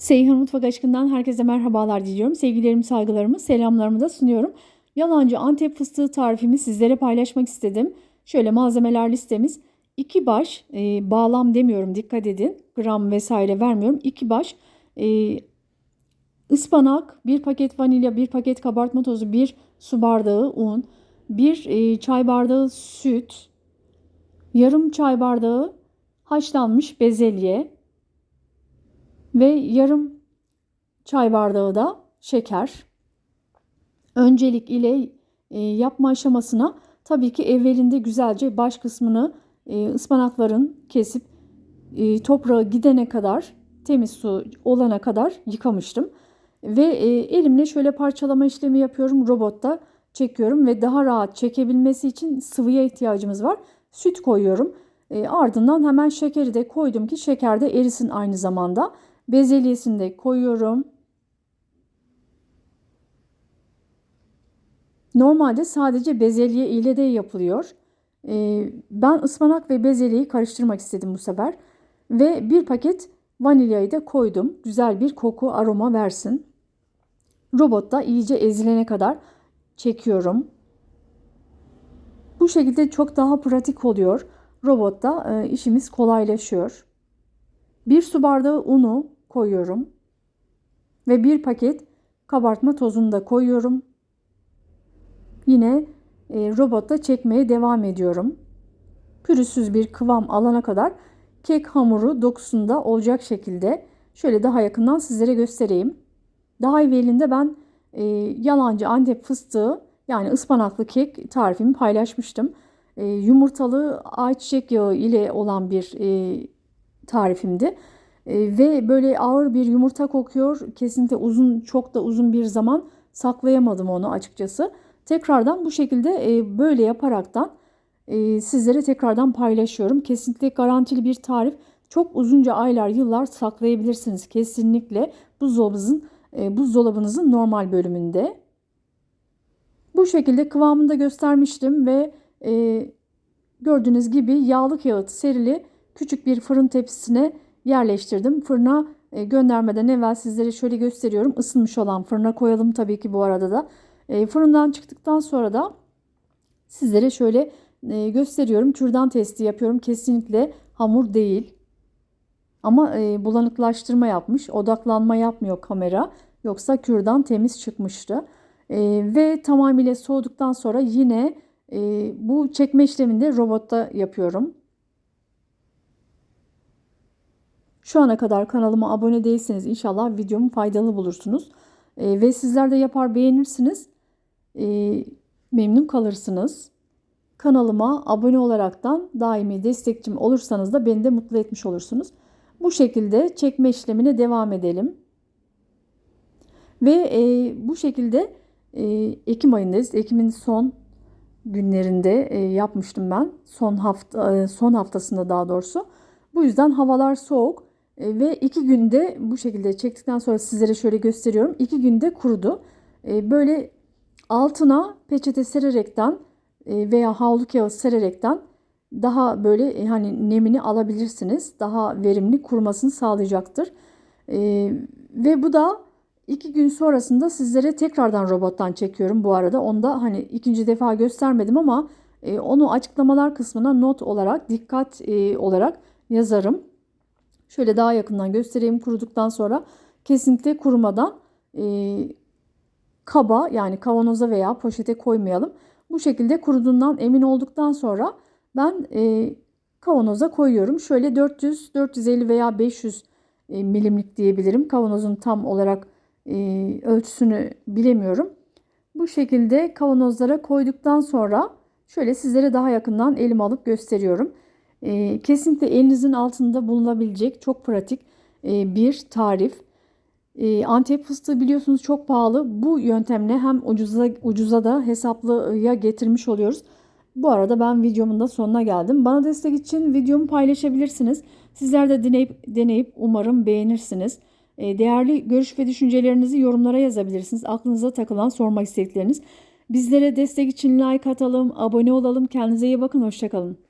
Seyhan Mutfak Aşkından herkese merhabalar diliyorum. Sevgilerimi, saygılarımı, selamlarımı da sunuyorum. Yalancı Antep fıstığı tarifimi sizlere paylaşmak istedim. Şöyle malzemeler listemiz. 2 baş, e, bağlam demiyorum dikkat edin. Gram vesaire vermiyorum. 2 baş e, ıspanak, 1 paket vanilya, 1 paket kabartma tozu, 1 su bardağı un, 1 e, çay bardağı süt, yarım çay bardağı haşlanmış bezelye, ve yarım çay bardağı da şeker. Öncelik ile e, yapma aşamasına tabii ki evvelinde güzelce baş kısmını e, ıspanakların kesip e, toprağa gidene kadar temiz su olana kadar yıkamıştım. Ve elimle şöyle parçalama işlemi yapıyorum robotta çekiyorum ve daha rahat çekebilmesi için sıvıya ihtiyacımız var. Süt koyuyorum. ardından hemen şekeri de koydum ki şeker de erisin aynı zamanda. Bezelyesini de koyuyorum. Normalde sadece bezelye ile de yapılıyor. Ee, ben ıspanak ve bezelyeyi karıştırmak istedim bu sefer. Ve bir paket vanilyayı da koydum. Güzel bir koku aroma versin. Robotta iyice ezilene kadar çekiyorum. Bu şekilde çok daha pratik oluyor. Robotta e, işimiz kolaylaşıyor. Bir su bardağı unu koyuyorum. Ve bir paket kabartma tozunu da koyuyorum. Yine e, robotta çekmeye devam ediyorum. Pürüzsüz bir kıvam alana kadar kek hamuru dokusunda olacak şekilde şöyle daha yakından sizlere göstereyim. Daha evvelinde ben e, yalancı antep fıstığı yani ıspanaklı kek tarifimi paylaşmıştım. E, yumurtalı ayçiçek yağı ile olan bir e, tarifimdi. E, ve böyle ağır bir yumurta kokuyor. Kesinlikle uzun çok da uzun bir zaman saklayamadım onu açıkçası. Tekrardan bu şekilde e, böyle yaparaktan e, sizlere tekrardan paylaşıyorum. Kesinlikle garantili bir tarif. Çok uzunca aylar, yıllar saklayabilirsiniz kesinlikle buzdolabınızın e, buzdolabınızın normal bölümünde. Bu şekilde kıvamını da göstermiştim ve gördüğünüz gibi yağlı kağıt serili küçük bir fırın tepsisine yerleştirdim. Fırına e, göndermeden evvel sizlere şöyle gösteriyorum. Isınmış olan fırına koyalım tabii ki bu arada da. E, fırından çıktıktan sonra da sizlere şöyle e, gösteriyorum. Kürdan testi yapıyorum. Kesinlikle hamur değil. Ama bulanıklaştırma yapmış. Odaklanma yapmıyor kamera. Yoksa kürdan temiz çıkmıştı. Ve tamamıyla soğuduktan sonra yine bu çekme işlemini robotta yapıyorum. Şu ana kadar kanalıma abone değilseniz inşallah videomu faydalı bulursunuz. E, ve sizler de yapar beğenirsiniz. E, memnun kalırsınız. Kanalıma abone olaraktan daimi destekçim olursanız da beni de mutlu etmiş olursunuz. Bu şekilde çekme işlemine devam edelim. Ve e, bu şekilde e, Ekim ayındayız. Ekim'in son günlerinde e, yapmıştım ben. Son hafta e, son haftasında daha doğrusu. Bu yüzden havalar soğuk. E, ve iki günde bu şekilde çektikten sonra sizlere şöyle gösteriyorum. İki günde kurudu. E, böyle altına peçete sererekten e, veya havlu kağıt sererekten daha böyle hani nemini alabilirsiniz. Daha verimli kurumasını sağlayacaktır. Ve bu da iki gün sonrasında sizlere tekrardan robottan çekiyorum bu arada. Onu da hani ikinci defa göstermedim ama onu açıklamalar kısmına not olarak dikkat olarak yazarım. Şöyle daha yakından göstereyim kuruduktan sonra kesinlikle kurumadan e, kaba yani kavanoza veya poşete koymayalım. Bu şekilde kuruduğundan emin olduktan sonra ben e, kavanoza koyuyorum. Şöyle 400, 450 veya 500 e, milimlik diyebilirim. Kavanozun tam olarak e, ölçüsünü bilemiyorum. Bu şekilde kavanozlara koyduktan sonra şöyle sizlere daha yakından elim alıp gösteriyorum. E, kesinlikle elinizin altında bulunabilecek çok pratik e, bir tarif. E, Antep fıstığı biliyorsunuz çok pahalı. Bu yöntemle hem ucuza, ucuza da hesaplıya getirmiş oluyoruz. Bu arada ben videomun da sonuna geldim. Bana destek için videomu paylaşabilirsiniz. Sizler de deneyip, deneyip umarım beğenirsiniz. E, değerli görüş ve düşüncelerinizi yorumlara yazabilirsiniz. Aklınıza takılan sormak istedikleriniz. Bizlere destek için like atalım, abone olalım. Kendinize iyi bakın. Hoşçakalın.